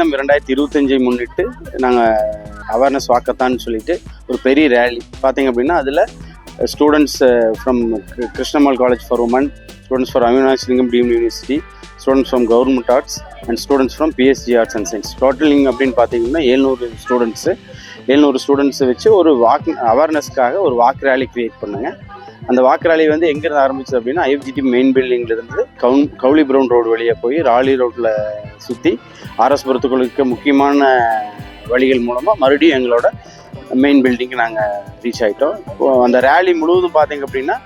தினம் இரண்டாயிரத்தி இருபத்தஞ்சை முன்னிட்டு நாங்கள் அவேர்னஸ் வாக்கத்தான்னு சொல்லிட்டு ஒரு பெரிய ரேலி பார்த்தீங்க அப்படின்னா அதில் students from Krishnammal college for women students for Avinashilingam deemed university students from government arts and students from PSG arts and science totalling அப்படின்னு பார்த்தீங்கன்னா எழுநூறு ஸ்டூடெண்ட்ஸு எழுநூறு ஸ்டூடெண்ட்ஸை வச்சு ஒரு வாக் அவேர்னஸ்க்காக ஒரு வாக்கு ரேலி க்ரியேட் பண்ணுங்க. அந்த வாக்கு ரேலி வந்து எங்கேருந்து ஆரம்பிச்சது அப்படின்னா ஐஎஃப்ஜிடி மெயின் பில்டிங்லேருந்து கவுன் கவுலி ப்ரௌன் ரோடு வழியாக போய் ராலி ரோட்டில் சுற்றி ஆர்எஸ்புரத்துக்குள்ள இருக்க முக்கியமான வழிகள் மூலமாக மறுபடியும் எங்களோட மெயின் பில்டிங்க்கு நாங்கள் ரீச் ஆகிட்டோம் இப்போது அந்த ரேலி முழுவதும் பார்த்தீங்க அப்படின்னா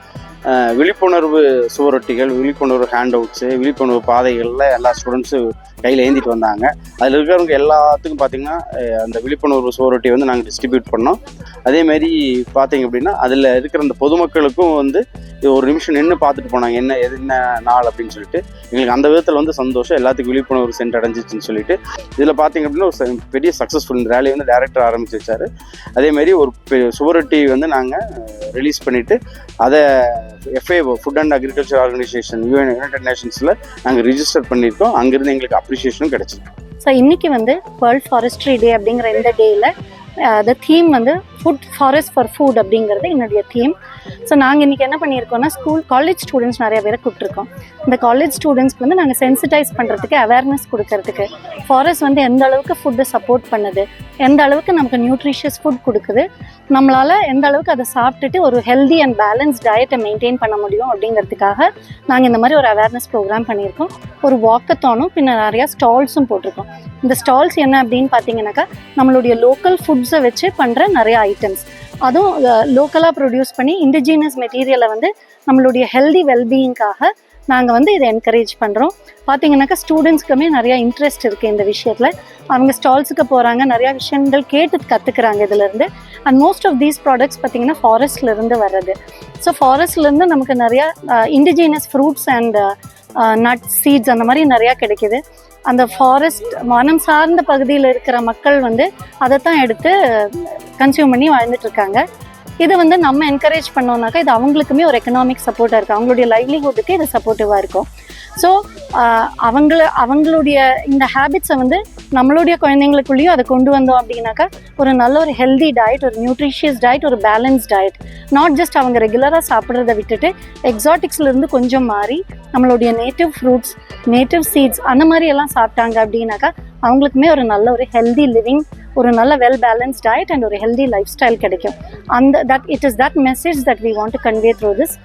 விழிப்புணர்வு சுவரொட்டிகள் விழிப்புணர்வு ஹேண்ட் அவுட்ஸு விழிப்புணர்வு பாதைகளில் எல்லா ஸ்டூடெண்ட்ஸும் கையில் ஏந்திட்டு வந்தாங்க. அதில் இருக்கிறவங்க எல்லாத்துக்கும் பார்த்தீங்கன்னா அந்த விழிப்புணர்வு சுவரொட்டி வந்து நாங்கள் டிஸ்ட்ரிபியூட் பண்ணோம். அதேமாரி பார்த்தீங்க அப்படின்னா அதில் இருக்கிற அந்த பொதுமக்களுக்கும் வந்து இது ஒரு நிமிஷம் நின்று பார்த்துட்டு போனாங்க என்ன எது என்ன நாள் அப்படின்னு சொல்லிட்டு. எங்களுக்கு அந்த விதத்தில் வந்து சந்தோஷம் எல்லாத்துக்கும் விழிப்புணர்வு சென்றடைஞ்சிச்சுன்னு சொல்லிட்டு. இதில் பார்த்தீங்க அப்படின்னா ஒரு ச- பெரிய சக்ஸஸ்ஃபுல் இந்த ரேலி வந்து டேரக்டர் ஆரம்பிச்சு வச்சார். அதேமாரி ஒரு பெ- சுவரொட்டி வந்து நாங்கள் ரிலீஸ் பண்ணிவிட்டு அதை FA food and agriculture organisation UN united நேஷன்ஸில் நாங்கள் ரிஜிஸ்டர் பண்ணியிருக்கோம். அங்கேருந்து எங்களுக்கு அப்ரிசியேஷனும் கிடைச்சிருக்கு ஸோ இன்னைக்கு வந்து வேர்ல்ட் ஃபாரஸ்ட்ரி டே அப்படிங்கிற இந்த டேயில் த தீம் வந்து ஃபுட் ஃபாரஸ்ட் ஃபார் ஃபுட் அப்படிங்கிறது என்னுடைய தீம் ஸோ நாங்கள் இன்றைக்கி என்ன பண்ணியிருக்கோம்னா ஸ்கூல் காலேஜ் ஸ்டூடெண்ட்ஸ் நிறைய பேரை கூப்பிட்ருக்கோம் இந்த காலேஜ் ஸ்டூடெண்ட்ஸ்க்கு வந்து நாங்கள் சென்சிட்டைஸ் பண்ணுறதுக்கு அவேர்னஸ் கொடுக்கறதுக்கு ஃபாரஸ்ட் வந்து எந்த அளவுக்கு ஃபுட்டை சப்போர்ட் பண்ணுது எந்த அளவுக்கு நமக்கு நியூட்ரிஷியஸ் ஃபுட் கொடுக்குது நம்மளால் எந்த அளவுக்கு அதை சாப்பிட்டுட்டு ஒரு ஹெல்தி அண்ட் பேலன்ஸ் டயட்டை மெயின்டைன் பண்ண முடியும் அப்படிங்கிறதுக்காக நாங்கள் இந்த மாதிரி ஒரு அவேர்னஸ் ப்ரோக்ராம் பண்ணியிருக்கோம். ஒரு வாக்கத்தானும் பின்ன நிறையா ஸ்டால்ஸும் போட்டிருக்கோம். இந்த ஸ்டால்ஸ் என்ன அப்படின்னு பார்த்தீங்கன்னாக்கா நம்மளுடைய லோக்கல் ஃபுட்ஸை வச்சு பண்ணுற நிறைய ஐட்டம்ஸ் அதுவும் லோக்கலாக ப்ரொடியூஸ் பண்ணி இண்டிஜினியஸ் மெட்டீரியலை வந்து நம்மளுடைய ஹெல்தி வெல்பீயிங்காக நாங்கள் வந்து இதை என்கரேஜ் பண்ணுறோம் பார்த்தீங்கன்னாக்கா ஸ்டூடெண்ட்ஸ்க்குமே நிறையா இன்ட்ரெஸ்ட் இருக்குது இந்த விஷயத்தில். அவங்க ஸ்டால்ஸுக்கு போகிறாங்க நிறையா விஷயங்கள் கேட்டு கற்றுக்குறாங்க இதுலேருந்து. And most of these products பார்த்தீங்கன்னா ஃபாரஸ்ட்லேருந்து வர்றது. ஸோ ஃபாரஸ்ட்லேருந்து நமக்கு நிறையா indigenous fruits and nut seeds அந்த மாதிரி நிறையா கிடைக்கிது. அந்த ஃபாரஸ்ட் வனம் சார்ந்த பகுதியில் இருக்கிற மக்கள் வந்து அதை தான் எடுத்து கன்சியூம் பண்ணி வாழ்ந்துட்டு இருக்காங்க இது வந்து நம்ம என்கரேஜ் பண்ணோம்னாக்கா இது அவங்களுக்குமே ஒரு எக்கனாமிக் சப்போர்ட்டாக இருக்கும். அவங்களுடைய லைவ்லிஹுட்டுக்கு இது சப்போர்ட்டிவாக இருக்கும். ஸோ அவங்கள அவங்களுடைய இந்த ஹேபிட்ஸை வந்து நம்மளுடைய குழந்தைங்களுக்குள்ளேயும் அதை கொண்டு வந்தோம் அப்படின்னாக்கா ஒரு நல்ல ஒரு ஹெல்தி டயட் ஒரு நியூட்ரிஷியஸ் டயட் ஒரு பேலன்ஸ் டயட் நாட் ஜஸ்ட் அவங்க ரெகுலராக சாப்பிட்றத விட்டுட்டு எக்ஸாட்டிக்ஸ்லேருந்து கொஞ்சம் மாறி நம்மளுடைய நேட்டிவ் ஃப்ரூட்ஸ் நேட்டிவ் சீட்ஸ் அந்த மாதிரி எல்லாம் சாப்பிட்டாங்க அப்படின்னாக்கா அவங்களுக்குமே ஒரு நல்ல ஒரு ஹெல்தி லிவிங் ஒரு நல்ல வெல் பேலன்ஸ் டயட் அண்ட் ஒரு ஹெல்தி லைஃப் ஸ்டைல் கிடைக்கும் அந்த that it is that message that we want to convey through this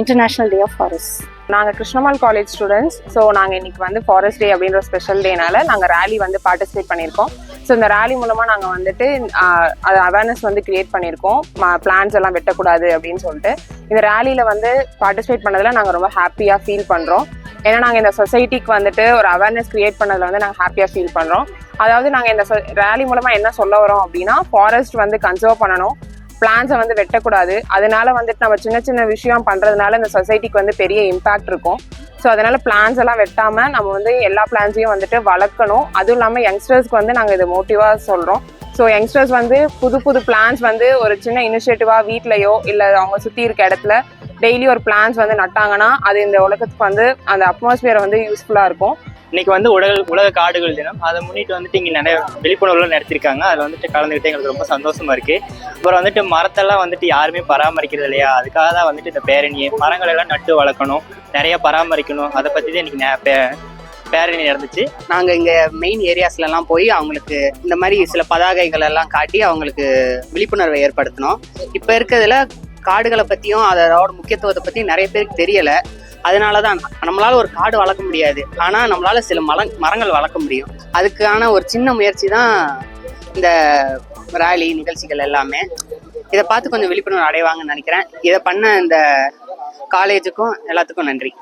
international day of forest நாங்கள் கிருஷ்ணமால் காலேஜ் ஸ்டூடெண்ட்ஸ் ஸோ நாங்கள் இன்னைக்கு வந்து ஃபாரஸ்ட் டே அப்படின்ற ஸ்பெஷல் டேனால நாங்கள் ரேலி வந்து பார்ட்டிசிபேட் பண்ணியிருக்கோம். ஸோ இந்த ரேலி மூலமாக நாங்கள் வந்துட்டு அது அவேர்னஸ் வந்து கிரியேட் பண்ணியிருக்கோம். பிளான்ஸ் எல்லாம் வெட்டக்கூடாது அப்படின்னு சொல்லிட்டு. இந்த ரேலியில் வந்து பார்ட்டிசிபேட் பண்ணதில் நாங்கள் ரொம்ப ஹாப்பியாக ஃபீல் பண்ணுறோம் ஏன்னா நாங்கள் இந்த சொசைட்டிக்கு வந்துட்டு ஒரு அவேர்னஸ் கிரியேட் பண்ணதில் வந்து நாங்கள் ஹாப்பியாக ஃபீல் பண்ணுறோம் அதாவது நாங்கள் இந்த ரேலி மூலமாக என்ன சொல்ல வரோம் அப்படின்னா ஃபாரஸ்ட் வந்து கன்சர்வ் பண்ணணும். பிளான்ஸை வந்து வெட்டக்கூடாது. அதனால வந்துட்டு நம்ம சின்ன சின்ன விஷயம் பண்ணுறதுனால இந்த சொசைட்டிக்கு வந்து பெரிய இம்பாக்ட் இருக்கும். ஸோ அதனால பிளான்ஸ் எல்லாம் வெட்டாமல் நம்ம வந்து எல்லா பிளான்ஸையும் வந்துட்டு வளர்க்கணும். அதுவும் இல்லாமல் யங்ஸ்டர்ஸ்க்கு வந்து நாங்கள் இது மோட்டிவாக சொல்கிறோம் ஸோ யங்ஸ்டர்ஸ் வந்து புது புது பிளான்ஸ் வந்து ஒரு சின்ன இனிஷியேட்டிவாக வீட்லையோ இல்லை அவங்க சுற்றி இருக்க இடத்துல டெய்லி ஒரு பிளான்ஸ் வந்து நட்டாங்கன்னா அது இந்த உலகத்துக்கு வந்து அந்த அட்மாஸ்பியரை வந்து யூஸ்ஃபுல்லாக இருக்கும். இன்னைக்கு வந்து உலக உலக காடுகள் தினம். அதை முன்னிட்டு வந்துட்டு இங்கே நிறைய விழிப்புணர்வுலாம் நடத்திருக்காங்க. அதில் வந்துட்டு கலந்துக்கிட்டு எங்களுக்கு ரொம்ப சந்தோஷமா இருக்கு. அப்புறம் வந்துட்டு மரத்தெல்லாம் வந்துட்டு யாருமே பராமரிக்கிறது இல்லையா? அதுக்காக தான் வந்துட்டு இந்த பேரணியை மரங்கள் எல்லாம் நட்டு வளர்க்கணும் நிறைய பராமரிக்கணும். அதை பற்றி தான் இன்னைக்கு பே- பேரணி நடந்துச்சு. நாங்கள் இங்கே மெயின் ஏரியாஸ்லலாம் போய் அவங்களுக்கு இந்த மாதிரி சில பதாகைகள் எல்லாம் காட்டி அவங்களுக்கு விழிப்புணர்வை ஏற்படுத்தினோம். இப்போ இருக்கிறதுல காடுகளை பற்றியும் அதோட முக்கியத்துவத்தை பற்றியும் நிறைய பேருக்கு தெரியலை. அதனால தான் நம்மளால ஒரு காடு வளர்க்க முடியாது. ஆனால் நம்மளால சில மல மரங்கள் வளர்க்க முடியும். அதுக்கான ஒரு சின்ன முயற்சி தான் இந்த ராலி நிகழ்ச்சிகள் எல்லாமே. இதை பார்த்து கொஞ்சம் விழிப்புணர்வு அடைவாங்கன்னு நினைக்கிறேன். இதை பண்ண இந்த காலேஜுக்கும் எல்லாத்துக்கும் நன்றி.